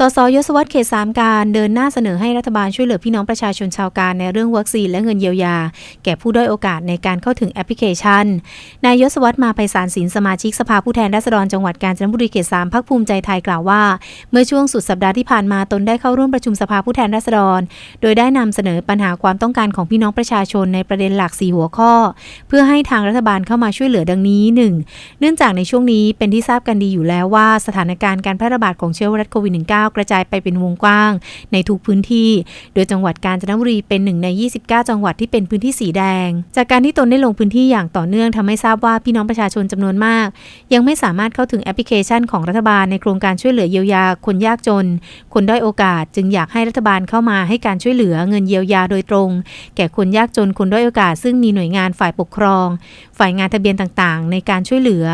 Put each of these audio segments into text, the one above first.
สสยศวัตรเขตสามการเดินหน้าเสนอให้รัฐบาลช่วยเหลือพี่น้องประชาชนชาวการในเรื่องวัคซีนและเงินเยียวยา แก่ผู้ด้อยโอกาสในการเข้าถึงแอปพลิเคชัน นายยศวัตรมาไปสารสินสมาชิกสภาผู้แทนราษฎรจังหวัดกาญจนบุรีเขตสามพักภูมิใจไทยกล่าวว่า เมื่อช่วงสุดสัปดาห์ที่ผ่านมาตนได้เข้าร่วมประชุมสภาผู้แทนราษฎร โดยได้นำเสนอปัญหาความต้องการของพี่น้องประชาชนในประเด็นหลัก4หัวข้อ เพื่อให้ทางรัฐบาลเข้ามาช่วยเหลือดังนี้ 1. เนื่องจากในช่วงนี้เป็นที่ทราบกันดีอยู่แล้วว่า สถานการณ์การแพร่ระบาดของเชื้อไวรัสโควิด -19 กระจายไปเป็นวงกว้าง ในทุกพื้นที่ โดยจังหวัดกาญจนบุรีเป็นหนึ่งใน 29 จังหวัดที่เป็นพื้นที่สีแดง จากการที่ตนได้ลงพื้นที่อย่างต่อเนื่องทำให้ทราบว่าพี่น้องประชาชนจำนวนมาก ยังไม่สามารถเข้าถึงแอปพลิเคชันของรัฐบาลในโครงการช่วยเหลือเยียวยาคนยากจน คนด้อยโอกาส จึงอยากให้รัฐบาลเข้ามาให้การช่วยเหลือเงินเยียวยาโดยตรง แก่คนยากจนคนด้อยโอกาส ซึ่งมีหน่วยงานฝ่ายปกครอง ฝ่ายงานทะเบียนต่างๆ ในการช่วยเหลือ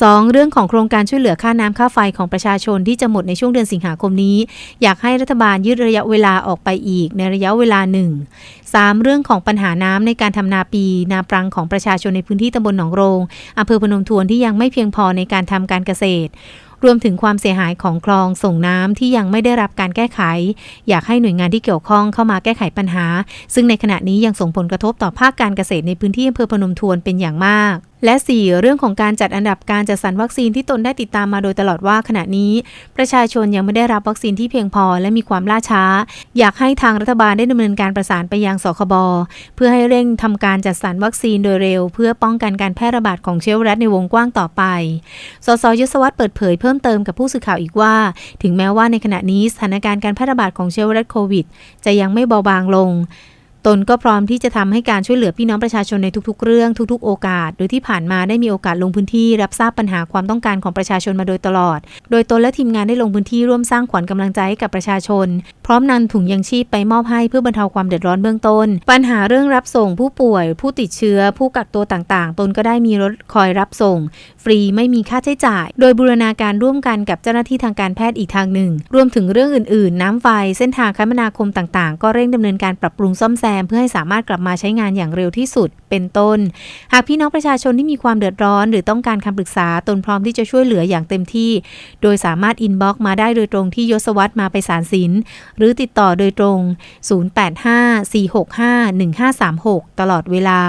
2. เรื่องของโครงการช่วยเหลือค่าน้ำค่าไฟของประชาชนที่จะหมดในช่วงเดือนสิงหาคมนี้ อยากให้รัฐบาลยืดระยะเวลาออกไปอีกในระยะเวลาหนึ่ง 3. เรื่องของปัญหาน้ำในการทำนาปีนาปรังของประชาชนในพื้นที่ตำบลหนองโรงอำเภอพนมทวนที่ยังไม่เพียงพอในการทำการเกษตรรวมถึงความเสียหายของคลองส่งน้ำที่ยังไม่ได้รับการแก้ไข อยากให้หน่วยงานที่เกี่ยวข้องเข้ามาแก้ไขปัญหา ซึ่งในขณะนี้ยังส่งผลกระทบต่อภาคการเกษตรในพื้นที่อำเภอพนมทวนเป็นอย่างมาก และ 4. เรื่องของการจัดอันดับการจัดสรรวัคซีนที่ตนได้ติดตามมาโดยตลอดว่าขณะนี้ ประชาชนยังไม่ได้รับวัคซีนที่เพียงพอและมีความล่าช้า อยากให้ทางรัฐบาลได้ดำเนินการประสานไปยังสคบเพื่อให้เร่งทำการจัดสรรวัคซีนโดยเร็ว เพื่อป้องกันการแพร่ระบาดของเชื้อไวรัสในวงกว้างต่อไป สสยศวัตรเปิดเผยเพิ่มเติมกับผู้สื่อข่าวอีกว่า ถึงแม้ว่าในขณะนี้สถานการณ์การแพร่ระบาดของเชื้อไวรัสโควิด จะยังไม่เบาบางลง ตนก็พร้อมที่จะทำให้การช่วยเหลือพี่น้องประชาชนในทุกๆ เรื่องทุกๆ โอกาส โดยที่ผ่านมาได้มีโอกาสลงพื้นที่รับทราบปัญหาความต้องการของประชาชนมาโดยตลอด โดยตนและทีมงานได้ลงพื้นที่ร่วมสร้างขวัญกำลังใจให้กับประชาชน พร้อมนำถุงยังชีพไปมอบให้เพื่อบรรเทาความเดือดร้อนเบื้องต้น ปัญหาเรื่องรับส่งผู้ป่วย ผู้ติดเชื้อ ผู้กักตัวต่างๆ ตนก็ได้มีรถคอยรับส่ง ฟรีไม่มีค่าใช้จ่าย โดยบูรณาการร่วมกันกับเจ้าหน้าที่ทางการแพทย์อีกทางหนึ่ง รวมถึงเรื่องอื่น ๆ น้ำไฟเส้นทางคมนาคมต่างๆ ก็เร่งดำเนินการปรับปรุงซ่อมแซมเพื่อให้สามารถกลับมาใช้งานอย่างเร็วที่สุด เป็นต้น หากพี่น้องประชาชนที่มีความเดือดร้อน หรือต้องการคำปรึกษาตนพร้อมที่จะช่วยเหลืออย่างเต็มที่ โดยสามารถอินบ็อกซ์มาได้โดยตรงที่ยศวัตรมาไปสารสิน หรือติดต่อโดยตรง 0854651536 ตลอดเวลา